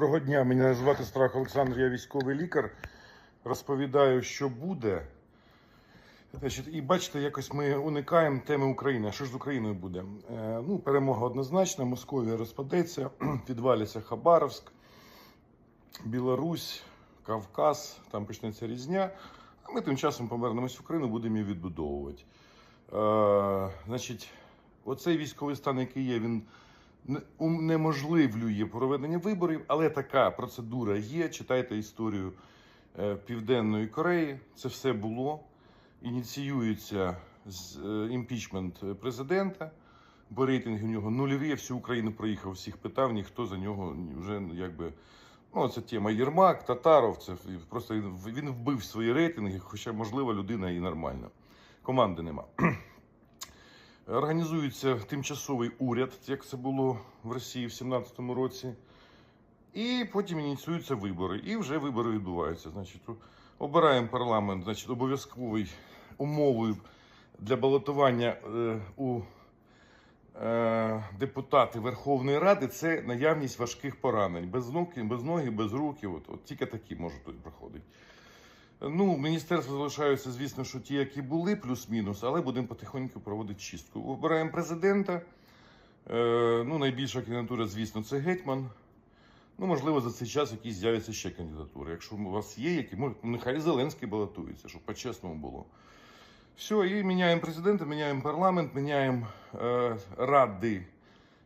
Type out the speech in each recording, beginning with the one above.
Доброго дня, мене звати Страх Олександр, я військовий лікар. Розповідаю, що буде. І бачите, якось ми уникаємо теми України. Що ж з Україною буде? Е, ну, перемога однозначна, Московія розпадеться, підвалиться Хабаровськ, Білорусь, Кавказ, там почнеться різня. А ми тим часом повернемось в Україну, будемо її відбудовувати. Е, значить, оцей військовий стан, який є, він унеможливлює проведення виборів, але така процедура є. Читайте історію е, Південної Кореї. Це все було. Ініціюється е, імпічмент президента, бо рейтинги в нього нульові. Я всю Україну проїхав, всіх питав, ніхто за нього вже якби. Ну, це тема Єрмак, Татаров. Це просто він вбив свої рейтинги, хоча, можливо, людина і нормальна. Команди нема. Організується тимчасовий уряд, як це було в Росії в 17-му році. І потім ініціюються вибори. І вже вибори відбуваються. Значить, обираємо парламент, значить, обов'язковою умовою для балотування е, у е, депутати Верховної Ради це наявність важких поранень. Без ног, без ноги, без руки. От, от тільки такі можуть тут проходити. Ну, міністерства залишаються, звісно, що ті, які були, плюс-мінус, але будемо потихоньку проводити чистку. Обираємо президента. Е, ну, найбільша кандидатура, звісно, це гетьман. Ну, можливо, за цей час якісь з'являться ще кандидатури. Якщо у вас є які, може, нехай Зеленський балотується, щоб по-чесному було. Все, і міняємо президента, міняємо парламент, міняємо е, ради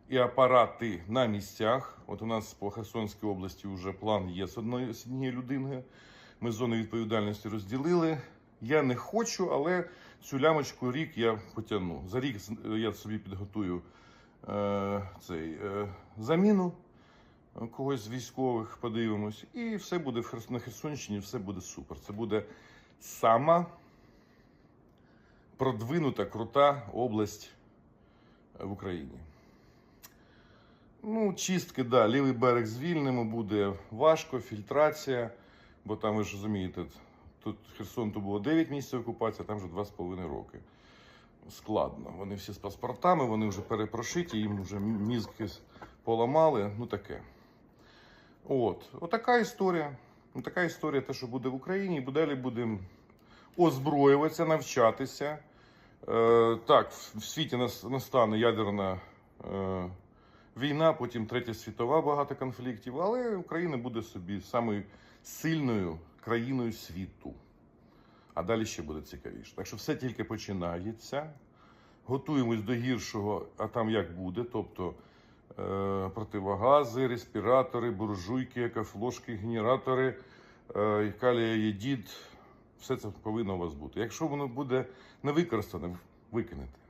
і апарати на місцях. От у нас по Херсонській області вже план є з одної з однією людиною. Ми зони відповідальності розділили. Я не хочу, але цю лямочку рік я потягну. За рік я собі підготую е, цей, е, заміну когось з військових, подивимось. І все буде на Херсонщині, все буде супер. Це буде сама продвинута, крута область е, в Україні. Ну, чистки, да, лівий берег звільнимо, буде важко, фільтрація, бо там, ви ж розумієте, тут Херсон то було 9 місяців окупації, а там вже 2,5 роки. Складно. Вони всі з паспортами, вони вже перепрошиті, їм вже мізки поламали, ну таке. От, отака історія. Така історія, те, що буде в Україні, і далі будемо озброюватися, навчатися. Е, так, в світі настане ядерна е, війна, потім третя світова, багато конфліктів, але Україна буде собі самою сильною країною світу. А далі ще буде цікавіше. Так що все тільки починається. Готуємось до гіршого, а там як буде. Тобто е, противогази, респіратори, буржуйки, екофлошки, генератори, е, калія єдід. Все це повинно у вас бути. Якщо воно буде не використане, викинете.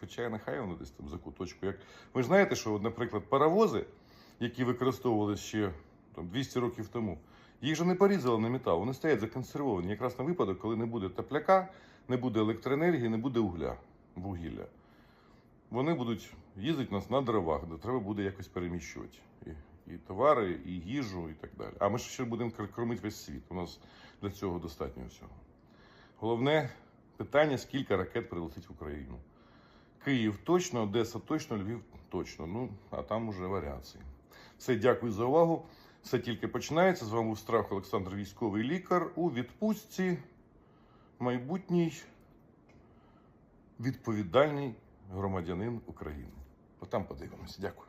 Хоча нехай воно десь там за куточку. Як... Ви ж знаєте, що, наприклад, паровози, які використовувалися ще там, 200 років тому, їх же не порізали на метал, вони стоять законсервовані якраз на випадок, коли не буде тепляка, не буде електроенергії, не буде угля, вугілля. Вони будуть їздити нас на дровах, де треба буде якось переміщувати. І, і товари, і їжу, і так далі. А ми ще будемо кормити весь світ. У нас для цього достатньо всього. Головне питання: скільки ракет прилетить в Україну. Київ точно, Одеса точно, Львів точно. Ну, а там уже варіації. Все, дякую за увагу. Все тільки починається. З вами був Страх Олександр, військовий лікар у відпустці. Майбутній відповідальний громадянин України. Отам подивимося. Дякую.